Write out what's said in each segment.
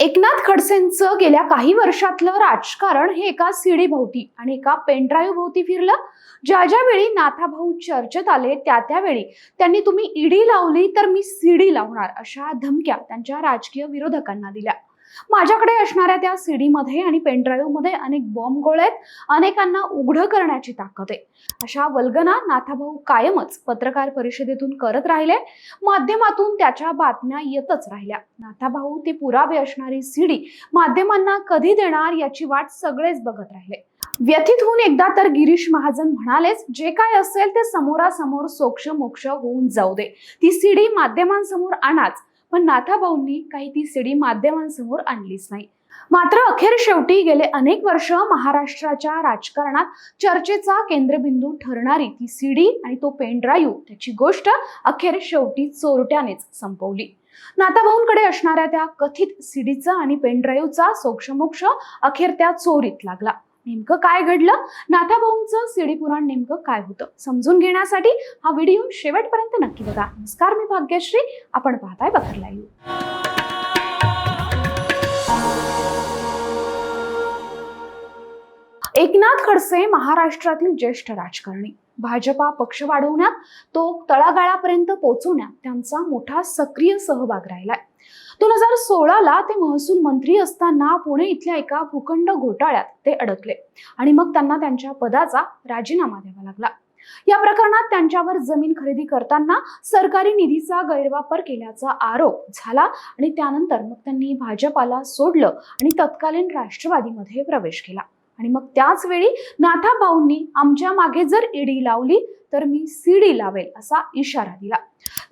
एकनाथ खडसेंचं गेल्या काही वर्षातलं राजकारण हे एका सीडी भोवती आणि एका पेनड्राईव्ह भोवती फिरलं. ज्या ज्यावेळी नाथाभाऊ चर्चेत आले त्या त्यावेळी त्यांनी तुम्ही ईडी लावली तर मी सीडी लावणार अशा धमक्या त्यांच्या राजकीय विरोधकांना दिल्या. माझ्याकडे असणाऱ्या त्या सीडीमध्ये आणि पेनड्राईव्हमध्ये अनेक बॉम्ब गोळे आहेत. अनेकांना उघडं करण्याची ताकद आहे. अशा वल्गना नाथाभाऊ कायमच पत्रकार परिषदेतून करत राहिले. माध्यमातून त्याच्या बातम्या येतच राहिल्या. नाथाभाऊ ती पुरावे असणारी सीडी माध्यमांना कधी देणार याची वाट सगळेच बघत राहिले. व्यथित होऊन एकदा तर गिरीश महाजन म्हणालेच जे काय असेल ते समोरासमोर सोक्ष मोक्ष होऊन जाऊ दे. ती सीडी माध्यमांसमोर आणाच. पण नाथाभाऊंनी काही ती सीडी माध्यमांसमोर आणलीच नाही. मात्र अखेर शेवटी गेले अनेक वर्ष महाराष्ट्राच्या राजकारणात चर्चेचा केंद्रबिंदू ठरणारी ती सीडी आणि तो पेनड्राईव्ह त्याची गोष्ट अखेर शेवटी चोरट्यानेच संपवली. नाथाभाऊंकडे असणाऱ्या त्या कथित सीडीचा आणि पेनड्राईव्हचा सोक्षमोक्ष अखेर त्या चोरीत लागला. नेमकं काय घडलं? नाथाभाऊंचं सीडी पुराण नेमकं काय होतं? समजून घेण्यासाठी हा व्हिडिओ शेवटपर्यंत नक्की बघा. नमस्कार मी भाग्यश्री. आपण पाहताय बखर लाईव्ह. एकनाथ खडसे महाराष्ट्रातील ज्येष्ठ राजकारणी. भाजपा पक्ष वाढवण्यात तो तळागाळापर्यंत पोहोचवण्यात त्यांचा मोठा सक्रिय सहभाग राहिलाय. दोन हजार सोळाला ते महसूल मंत्री असताना पुणे इथल्या एका भूखंड घोटाळ्यात ते अडकले आणि मग त्यांना त्यांच्या पदाचा राजीनामा द्यावा लागला. या प्रकरणात त्यांच्यावर जमीन खरेदी करताना सरकारी निधीचा गैरवापर केल्याचा आरोप झाला आणि त्यानंतर मग त्यांनी भाजपाला सोडलं आणि तत्कालीन राष्ट्रवादीमध्ये प्रवेश केला. आणि मग त्याच वेळी नाथाभाऊंनी आमच्या मागे जर ईडी लावली तर मी सीडी लावेल असा इशारा दिला.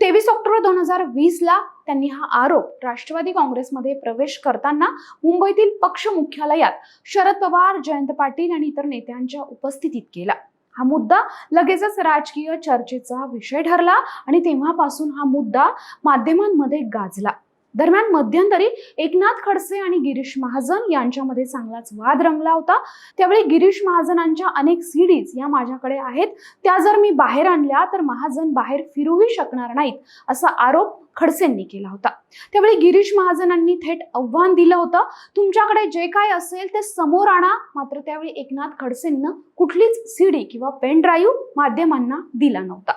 तेवीस ऑक्टोबर दोन हजार वीस ला त्यांनी हा आरोप राष्ट्रवादी काँग्रेसमध्ये प्रवेश करताना मुंबईतील पक्ष मुख्यालयात शरद पवार जयंत पाटील आणि इतर नेत्यांच्या उपस्थितीत केला. हा मुद्दा लगेचच राजकीय चर्चेचा विषय ठरला आणि तेव्हापासून हा मुद्दा माध्यमांमध्ये गाजला. दरम्यान मध्यंतरी एकनाथ खडसे आणि गिरीश महाजन यांच्यामध्ये चांगलाच वाद रंगला होता. त्यावेळी गिरीश महाजनांच्या अनेक सीडीज या माझ्याकडे आहेत. त्या जर मी बाहेर आणल्या तर महाजन बाहेर फिरूही शकणार नाहीत असा आरोप खडसेंनी केला होता. त्यावेळी गिरीश महाजनांनी थेट आव्हान दिलं होतं तुमच्याकडे जे काय असेल ते समोर आणा. मात्र त्यावेळी एकनाथ खडसेंना कुठलीच सीडी किंवा पेन ड्राईव्ह माध्यमांना दिला नव्हता.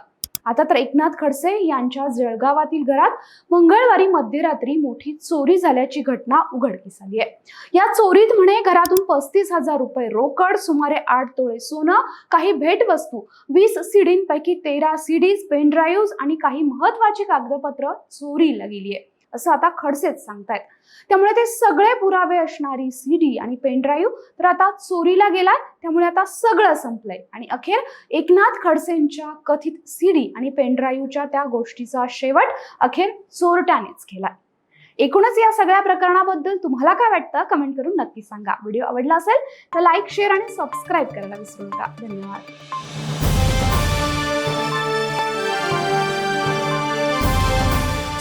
आता तर एकनाथ खडसे यांच्या जळगावातील घरात मंगळवारी मध्यरात्री मोठी चोरी झाल्याची घटना उघडकीस आली आहे. या चोरीत म्हणे घरातून पस्तीस हजार रुपये रोकड सुमारे आठ तोळे सोनं काही भेटवस्तू वीस सीडींपैकी तेरा सीडीज पेनड्राईव्ह आणि काही महत्वाची कागदपत्र चोरीला गेली आहे. असं आता खडसेच सांगतायत. त्यामुळे ते सगळे पुरावे असणारी सीडी आणि पेनड्राईव्ह तर आता चोरीला गेलाय त्यामुळे आता सगळं संपलंय. आणि अखेर एकनाथ खडसेंच्या कथित सीडी आणि पेनड्राईव्हच्या त्या गोष्टीचा शेवट अखेर चोरट्यानेच केलाय. एकूणच या सगळ्या प्रकरणाबद्दल तुम्हाला काय वाटतं कमेंट करून नक्की सांगा. व्हिडिओ आवडला असेल तर लाईक शेअर आणि सबस्क्राईब करायला विसरू नका. धन्यवाद.